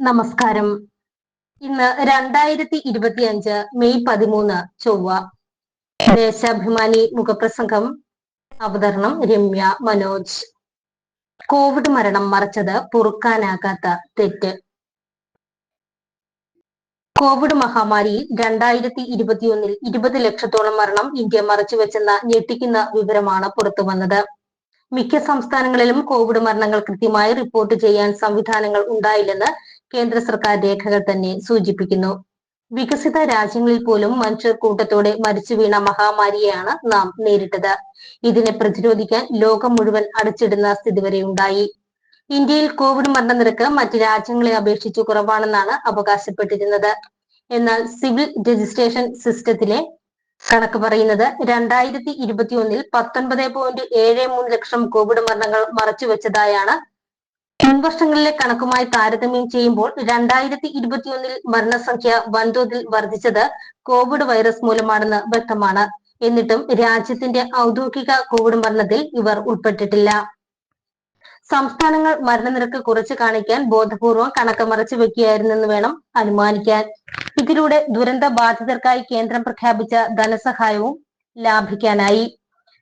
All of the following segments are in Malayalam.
നമസ്കാരം. ഇന്ന് രണ്ടായിരത്തി ഇരുപത്തി അഞ്ച് മെയ് പതിമൂന്ന് ചൊവ്വ. ദേശാഭിമാനി മുഖപ്രസംഗം. അവതരണം രമ്യ മനോജ്. കോവിഡ് മരണം മറച്ചത് പൊറുക്കാനാകാത്ത തെറ്റ്. കോവിഡ് മഹാമാരി രണ്ടായിരത്തി ഇരുപത്തിയൊന്നിൽ ഇരുപത് ലക്ഷത്തോളം മരണം ഇന്ത്യ മറച്ചുവെച്ചെന്ന ഞെട്ടിക്കുന്ന വിവരമാണ് പുറത്തു വന്നത്. മിക്ക സംസ്ഥാനങ്ങളിലും കോവിഡ് മരണങ്ങൾ കൃത്യമായി റിപ്പോർട്ട് ചെയ്യാൻ സംവിധാനങ്ങൾ ഉണ്ടായില്ലെന്ന് കേന്ദ്ര സർക്കാർ രേഖകൾ തന്നെ സൂചിപ്പിക്കുന്നു. വികസിത രാജ്യങ്ങളിൽ പോലും മനുഷ്യർ കൂട്ടത്തോടെ മരിച്ചു വീണ മഹാമാരിയെയാണ് നാം നേരിട്ടത്. ഇതിനെ പ്രതിരോധിക്കാൻ ലോകം മുഴുവൻ അടച്ചിടുന്ന സ്ഥിതി വരെ ഉണ്ടായി. ഇന്ത്യയിൽ കോവിഡ് മരണനിരക്ക് മറ്റ് രാജ്യങ്ങളെ അപേക്ഷിച്ച് കുറവാണെന്നാണ് അവകാശപ്പെട്ടിരുന്നത്. എന്നാൽ സിവിൽ രജിസ്ട്രേഷൻ സിസ്റ്റത്തിലെ കണക്ക് പറയുന്നത് രണ്ടായിരത്തി ഇരുപത്തി ഒന്നിൽ പത്തൊൻപത് പോയിന്റ് ഏഴ് മൂന്ന് ലക്ഷം കോവിഡ് മരണങ്ങൾ മറച്ചുവെച്ചതായാണ് മുൻവർഷങ്ങളിലെ കണക്കുമായി താരതമ്യം ചെയ്യുമ്പോൾ രണ്ടായിരത്തി ഇരുപത്തിയൊന്നിൽ മരണസംഖ്യ വൻതോതിൽ വർദ്ധിച്ചത് കോവിഡ് വൈറസ് മൂലമാണെന്ന് വ്യക്തമാണ്. എന്നിട്ടും രാജ്യത്തിന്റെ ഔദ്യോഗിക കോവിഡ് മരണത്തിൽ ഇവർ ഉൾപ്പെട്ടിട്ടില്ല. സംസ്ഥാനങ്ങൾ മരണനിരക്ക് കുറച്ച് കാണിക്കാൻ ബോധപൂർവം കണക്ക് മറച്ചു വെക്കുകയായിരുന്നെന്ന് വേണം അനുമാനിക്കാൻ. ഇതിലൂടെ ദുരന്ത ബാധിതർക്കായി കേന്ദ്രം പ്രഖ്യാപിച്ച ധനസഹായവും ലാഭിക്കാനായി.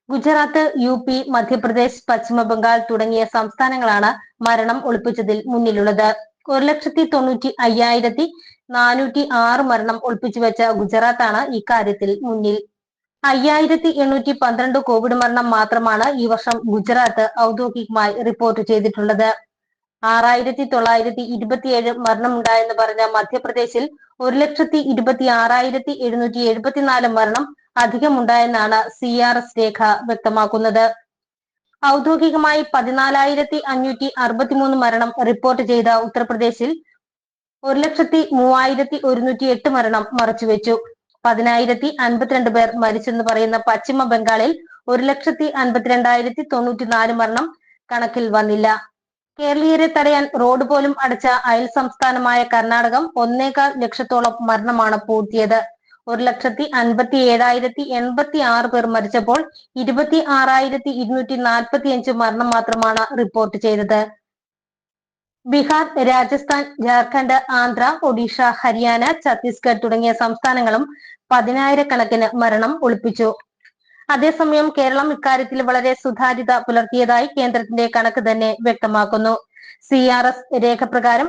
ഗുജറാത്ത് യു പി മധ്യപ്രദേശ് പശ്ചിമ ബംഗാൾ തുടങ്ങിയ സംസ്ഥാനങ്ങളാണ് മരണം ഒളിപ്പിച്ചതിൽ മുന്നിലുള്ളത്. ഒരു ലക്ഷത്തി തൊണ്ണൂറ്റി അയ്യായിരത്തി നാനൂറ്റി ആറ് മരണം ഒളിപ്പിച്ചു വെച്ച ഗുജറാത്താണ് ഇക്കാര്യത്തിൽ മുന്നിൽ. അയ്യായിരത്തി എണ്ണൂറ്റി പന്ത്രണ്ട് കോവിഡ് മരണം മാത്രമാണ് ഈ വർഷം ഗുജറാത്ത് ഔദ്യോഗികമായി റിപ്പോർട്ട് ചെയ്തിട്ടുള്ളത്. ആറായിരത്തി തൊള്ളായിരത്തി ഇരുപത്തിയേഴ് മരണമുണ്ടായെന്ന് പറഞ്ഞ മധ്യപ്രദേശിൽ ഒരു ലക്ഷത്തി ഇരുപത്തി ആറായിരത്തി എഴുന്നൂറ്റി എഴുപത്തിനാല് മരണം അധികമുണ്ടായെന്നാണ് സി ആർ എസ് രേഖ വ്യക്തമാക്കുന്നത്. ഔദ്യോഗികമായി പതിനാലായിരത്തി അഞ്ഞൂറ്റി അറുപത്തിമൂന്ന് മരണം റിപ്പോർട്ട് ചെയ്ത ഉത്തർപ്രദേശിൽ ഒരു ലക്ഷത്തി മൂവായിരത്തി ഒരുന്നൂറ്റി എട്ട് മരണം മറച്ചുവെച്ചു. പതിനായിരത്തി അൻപത്തിരണ്ട് പേർ മരിച്ചെന്ന് പറയുന്ന പശ്ചിമ ബംഗാളിൽ ഒരു ലക്ഷത്തി അൻപത്തിരണ്ടായിരത്തി തൊണ്ണൂറ്റി നാല് മരണം കണക്കിൽ വന്നില്ല. കേരളീയരെ തടയാൻ റോഡ് പോലും അടച്ച അയൽ സംസ്ഥാനമായ കർണാടകം ഒന്നേകാൽ ലക്ഷത്തോളം മരണമാണ് പൂർത്തിയത്. ഒരു ലക്ഷത്തി അൻപത്തി ഏഴായിരത്തി എൺപത്തി ആറ് പേർ മരിച്ചപ്പോൾ ഇരുപത്തി ആറായിരത്തി ഇരുന്നൂറ്റി നാൽപ്പത്തി അഞ്ച് മരണം മാത്രമാണ് റിപ്പോർട്ട് ചെയ്തത്. ബീഹാർ രാജസ്ഥാൻ ജാർഖണ്ഡ് ആന്ധ്ര ഒഡീഷ ഹരിയാന ഛത്തീസ്ഗഡ് തുടങ്ങിയ സംസ്ഥാനങ്ങളും പതിനായിരക്കണക്കിന് മരണം ഒളിപ്പിച്ചു. അതേസമയം കേരളം ഇക്കാര്യത്തിൽ വളരെ സുതാര്യത പുലർത്തിയതായി കേന്ദ്രത്തിന്റെ കണക്ക് തന്നെ വ്യക്തമാക്കുന്നു. സി ആർ എസ് രേഖ പ്രകാരം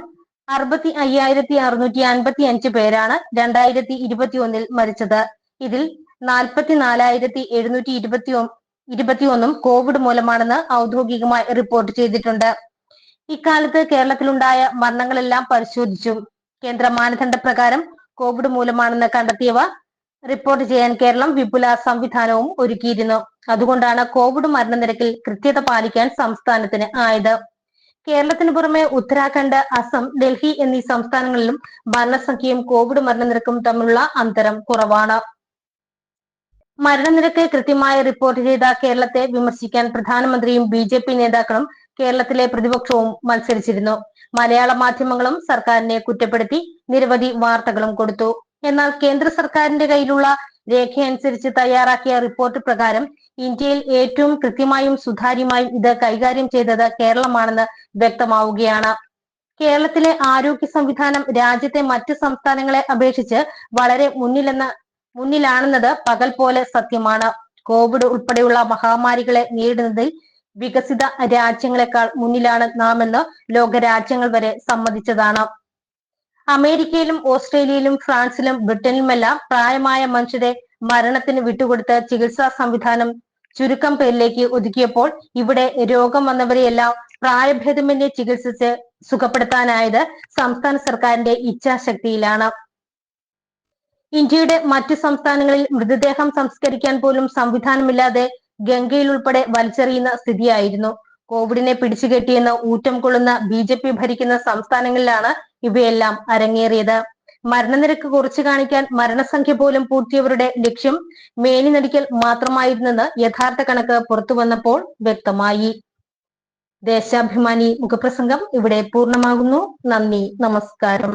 അറുപത്തി അയ്യായിരത്തി അറുന്നൂറ്റി അൻപത്തി അഞ്ച് പേരാണ് രണ്ടായിരത്തി ഇരുപത്തി ഒന്നിൽ മരിച്ചത്. ഇതിൽ നാൽപ്പത്തി നാലായിരത്തി എഴുന്നൂറ്റി ഇരുപത്തി ഇരുപത്തിയൊന്നും കോവിഡ് മൂലമാണെന്ന് ഔദ്യോഗികമായി റിപ്പോർട്ട് ചെയ്തിട്ടുണ്ട്. ഇക്കാലത്ത് കേരളത്തിലുണ്ടായ മരണങ്ങളെല്ലാം പരിശോധിച്ചു. കേന്ദ്ര മാനദണ്ഡ പ്രകാരം കോവിഡ് മൂലമാണെന്ന് കണ്ടെത്തിയവ റിപ്പോർട്ട് ചെയ്യാൻ കേരളം വിപുല സംവിധാനവും ഒരുക്കിയിരുന്നു. അതുകൊണ്ടാണ് കോവിഡ് മരണനിരക്കിൽ കൃത്യത പാലിക്കാൻ സംസ്ഥാനത്തിന് ആയത്. കേരളത്തിന് പുറമെ ഉത്തരാഖണ്ഡ് അസം ഡൽഹി എന്നീ സംസ്ഥാനങ്ങളിലും മരണസംഖ്യയും കോവിഡ് മരണനിരക്കും തമ്മിലുള്ള അന്തരം കുറവാണ്. മരണനിരക്ക് കൃത്യമായി റിപ്പോർട്ട് ചെയ്ത കേരളത്തെ വിമർശിക്കാൻ പ്രധാനമന്ത്രിയും ബി ജെ പി നേതാക്കളും കേരളത്തിലെ പ്രതിപക്ഷവും മത്സരിച്ചിരുന്നു. മലയാള മാധ്യമങ്ങളും സർക്കാരിനെ കുറ്റപ്പെടുത്തി നിരവധി വാർത്തകളും കൊടുത്തു. എന്നാൽ കേന്ദ്ര സർക്കാരിന്റെ കയ്യിലുള്ള രേഖയനുസരിച്ച് തയ്യാറാക്കിയ റിപ്പോർട്ട് പ്രകാരം ഇന്ത്യയിൽ ഏറ്റവും കൃത്യമായും സുതാര്യമായും ഇത് കൈകാര്യം ചെയ്തത് കേരളമാണെന്ന് വ്യക്തമാവുകയാണ്. കേരളത്തിലെ ആരോഗ്യ സംവിധാനം രാജ്യത്തെ മറ്റ് സംസ്ഥാനങ്ങളെ അപേക്ഷിച്ച് വളരെ മുന്നിലെന്ന മുന്നിലാണെന്നത് പകൽ പോലെ സത്യമാണ്. കോവിഡ് ഉൾപ്പെടെയുള്ള മഹാമാരികളെ നേരിടുന്നതിൽ വികസിത രാജ്യങ്ങളെക്കാൾ മുന്നിലാണ് നാമെന്ന് ലോക രാജ്യങ്ങൾ വരെ സമ്മതിച്ചതാണ്. അമേരിക്കയിലും ഓസ്ട്രേലിയയിലും ഫ്രാൻസിലും ബ്രിട്ടനിലുമെല്ലാം പ്രായമായ മനുഷ്യരെ മരണത്തിന് വിട്ടുകൊടുത്ത് ചികിത്സാ സംവിധാനം ചുരുക്കം പേരിലേക്ക് ഒതുക്കിയപ്പോൾ ഇവിടെ രോഗം വന്നവരെയെല്ലാം പ്രായഭേദമന്യെ ചികിത്സിച്ച് സുഖപ്പെടുത്താനായത് സംസ്ഥാന സർക്കാരിന്റെ ഇച്ഛാശക്തിയിലാണ്. ഇന്ത്യയുടെ മറ്റു സംസ്ഥാനങ്ങളിൽ മൃതദേഹം സംസ്കരിക്കാൻ പോലും സംവിധാനമില്ലാതെ ഗംഗയിൽ ഉൾപ്പെടെ വലിച്ചെറിയുന്ന സ്ഥിതിയായിരുന്നു. കോവിഡിനെ പിടിച്ചുകെട്ടിയെന്ന് ഊറ്റം കൊള്ളുന്ന ബി ഭരിക്കുന്ന സംസ്ഥാനങ്ങളിലാണ് ഇവയെല്ലാം അരങ്ങേറിയത്. മരണനിരക്ക് കുറച്ചു കാണിക്കാൻ മരണസംഖ്യ പോലും പൂർത്തിയവരുടെ ലക്ഷ്യം മേനി നടിക്കൽ മാത്രമായിരുന്നെന്ന് യഥാർത്ഥ കണക്ക് പുറത്തു വന്നപ്പോൾ വ്യക്തമായി. ദേശാഭിമാനി മുഖപ്രസംഗം ഇവിടെ പൂർണമാകുന്നു. നന്ദി. നമസ്കാരം.